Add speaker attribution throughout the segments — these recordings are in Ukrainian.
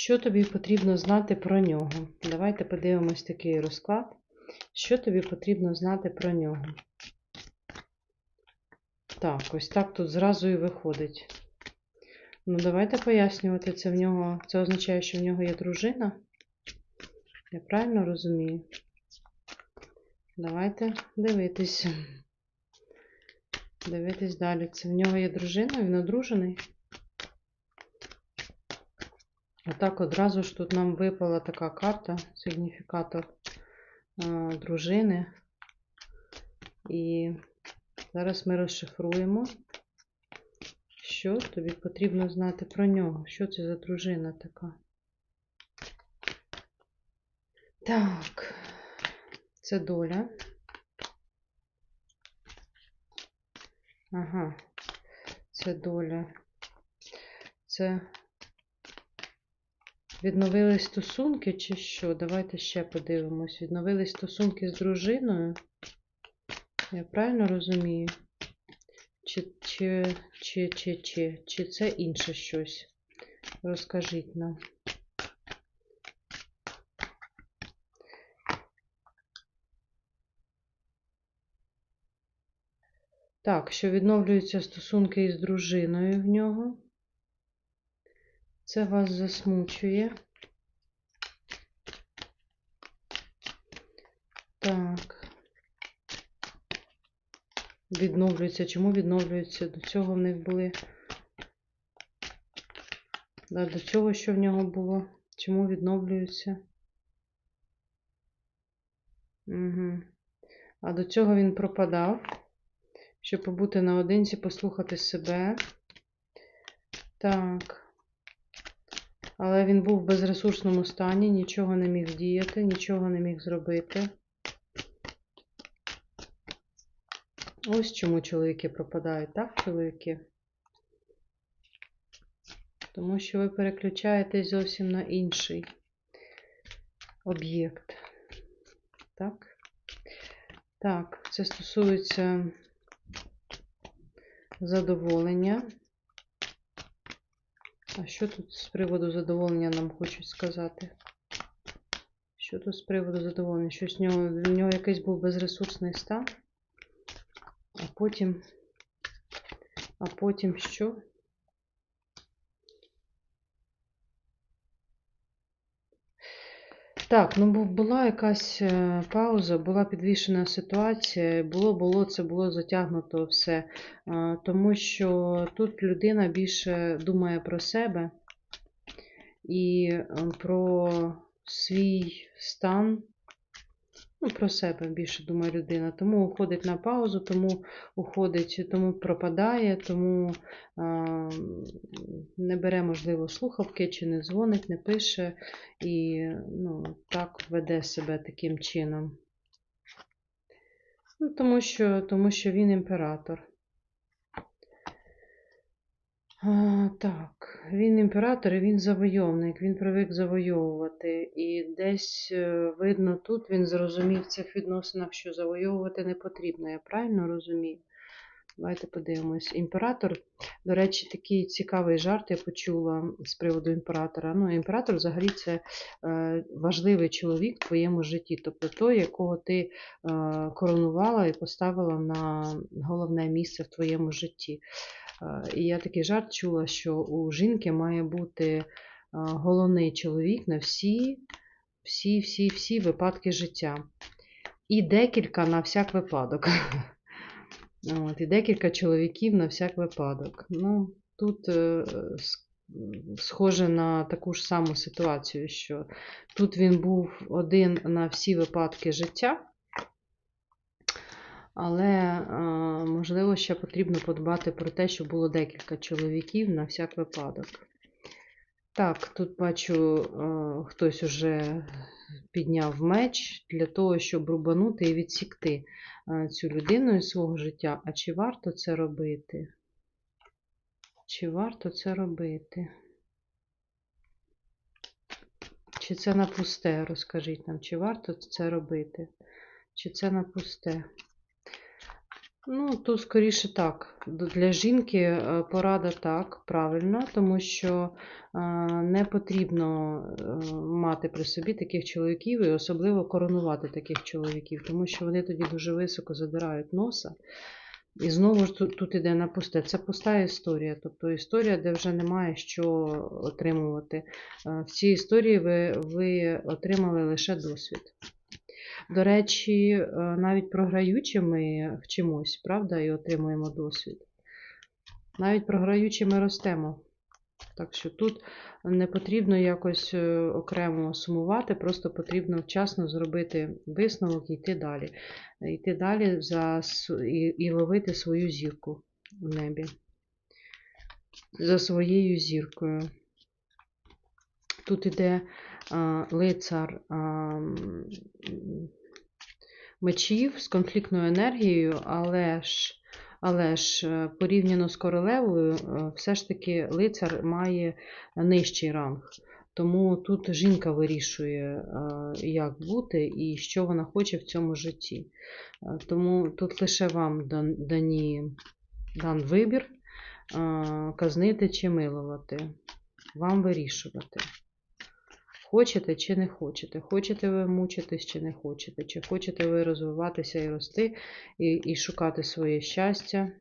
Speaker 1: Що тобі потрібно знати про нього? Давайте подивимось такий розклад. Що тобі потрібно знати про нього? Так, ось так тут зразу і виходить. Ну, давайте пояснювати, це в нього. Це означає, що в нього є дружина. Я правильно розумію? Давайте дивитись. Дивитись далі. Це в нього є дружина, він одружений. Отак одразу ж тут нам випала така карта, сигніфікатор е, дружини. І зараз ми розшифруємо, що тобі потрібно знати про нього. Що це за дружина така? Так, це доля. Ага, це доля. Це відновились стосунки чи що? Давайте ще подивимось. Відновились стосунки з дружиною. Я правильно розумію? Чи, чи, чи, чи, чи, чи це інше щось? Розкажіть нам. Так, що відновлюються стосунки із дружиною в нього. Це вас засмучує. Так. Відновлюється. Чому відновлюється? До цього в них були. Да, до цього, що в нього було? Чому відновлюється? Угу. А до цього він пропадав, щоб побути наодинці, послухати себе. Так. Але він був в безресурсному стані, нічого не міг діяти, нічого не міг зробити. Ось чому чоловіки пропадають, так, чоловіки? Тому що ви переключаєтесь зовсім на інший об'єкт. Так? Так, це стосується задоволення. А що тут з приводу задоволення нам хочуть сказати? Що тут з приводу задоволення? Щось в нього, в нього якийсь був безресурсний стан, а потім, а потім що? Так, ну була якась е, пауза, була підвішена ситуація, було, було, це було затягнуто все. Е, Тому що тут людина більше думає про себе і е, про свій стан. Ну, про себе більше думає людина. Тому уходить на паузу, тому уходить, тому пропадає, тому а, не бере, можливо, слухавки, чи не дзвонить, не пише і ну, так веде себе таким чином. Ну, тому, що, тому що він імператор. А, так, він імператор і він завойовник, він привик завойовувати. І десь е, видно, тут він зрозумів в цих відносинах, що завойовувати не потрібно. Я правильно розумію? Давайте подивимось. Імператор, до речі, такий цікавий жарт я почула з приводу імператора. Ну, імператор взагалі це е, важливий чоловік в твоєму житті, тобто той, якого ти е, коронувала і поставила на головне місце в твоєму житті. Е, І я такий жарт чула, що у жінки має бути е, головний чоловік на всі, всі, всі, всі випадки життя. І декілька на всяк випадок. От, і декілька чоловіків на всяк випадок. Ну, тут е, схоже на таку ж саму ситуацію, що тут він був один на всі випадки життя, але, е, можливо, ще потрібно подбати про те, щоб було декілька чоловіків на всяк випадок. Так, тут бачу, е, хтось уже підняв меч для того, щоб рубанути і відсікти е, цю людину із свого життя. А чи варто це робити? Чи варто це робити? Чи це на пусте? Розкажіть нам, чи варто це робити? Чи це на пусте? Ну, тут скоріше так. Для жінки е, порада так, правильно, тому що е, не потрібно е, мати при собі таких чоловіків і особливо коронувати таких чоловіків, тому що вони тоді дуже високо задирають носа. І знову ж тут, тут іде на пусте. Це пуста історія, тобто історія, де вже немає що отримувати. В цій історії ви, ви отримали лише досвід. До речі, е, навіть програючи ми вчимось, правда, і отримуємо досвід. Навіть програючи ми ростемо. Так що тут не потрібно якось е, окремо сумувати, просто потрібно вчасно зробити висновок і йти далі. Йти далі за, і, і ловити свою зірку в небі. За своєю зіркою. Тут іде а, лицар а, мечів з конфліктною енергією, але ж, але ж е, порівняно з королевою, е, все ж таки лицар має нижчий ранг. Тому тут жінка вирішує, е, як бути і що вона хоче в цьому житті. Тому тут лише вам дан- дані, дан вибір казнити чи милувати. Вам вирішувати. Хочете чи не хочете? Хочете ви мучитись чи не хочете? Чи хочете ви розвиватися і рости, і, і шукати своє щастя?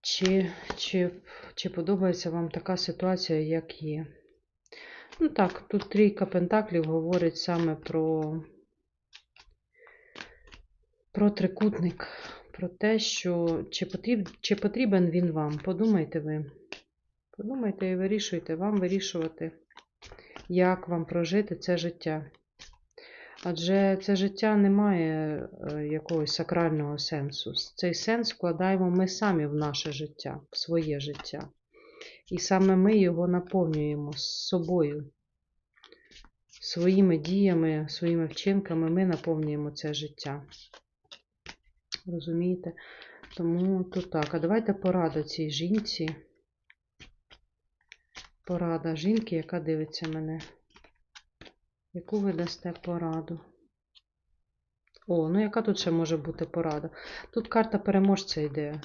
Speaker 1: Чи, чи, чи подобається вам така ситуація, як є? Ну так, тут трійка пентаклів говорить саме про, про трикутник, про те, що чи, потріб, чи потрібен він вам. Подумайте ви. Подумайте і вирішуйте, вам вирішувати, як вам прожити це життя. Адже це життя не має е, якогось сакрального сенсу. Цей сенс вкладаємо ми самі в наше життя, в своє життя. І саме ми його наповнюємо з собою. Своїми діями, своїми вчинками ми наповнюємо це життя. Розумієте? Тому тут так. А давайте порада цій жінці. Порада жінки, яка дивиться мене. Яку ви дасте пораду? О, ну яка тут ще може бути порада? Тут карта переможця йде.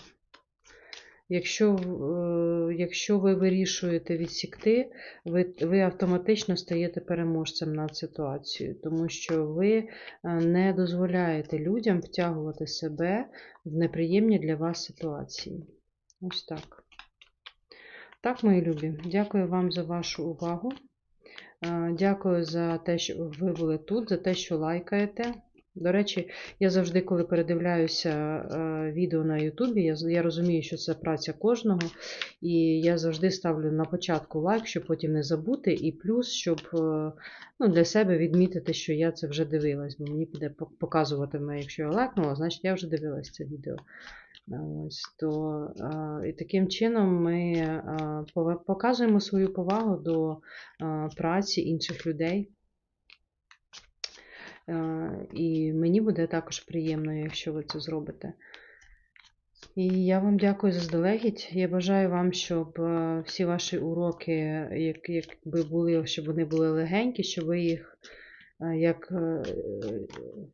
Speaker 1: Якщо, е, якщо ви вирішуєте відсікти, ви, ви автоматично стаєте переможцем над ситуацією, тому що ви е, не дозволяєте людям втягувати себе в неприємні для вас ситуації. Ось так. Так, мої любі, дякую вам за вашу увагу. Е, Дякую за те, що ви були тут, за те, що лайкаєте. До речі, я завжди, коли передивляюся е, відео на Ютубі, я, я розумію, що це праця кожного, і я завжди ставлю на початку лайк, щоб потім не забути, і плюс, щоб е, ну, для себе відмітити, що я це вже дивилась, бо мені буде показуватиме, якщо я лайкнула, значить я вже дивилась це відео. Е, Ось, то, і таким чином ми показуємо свою повагу до праці інших людей. Е, І мені буде також приємно, якщо ви це зробите. І я вам дякую заздалегідь. Я бажаю вам, щоб е, всі ваші уроки, як, якби були, щоб вони були легенькі, щоб ви їх е, як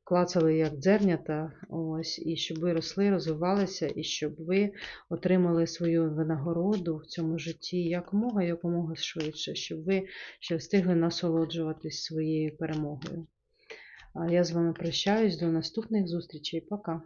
Speaker 1: клацали як дзернята, ось, і щоб ви росли, розвивалися, і щоб ви отримали свою винагороду в цьому житті якомога якомога швидше, щоб ви ще встигли насолоджуватись своєю перемогою. Я з вами прощаюсь до наступних зустрічей. Пока.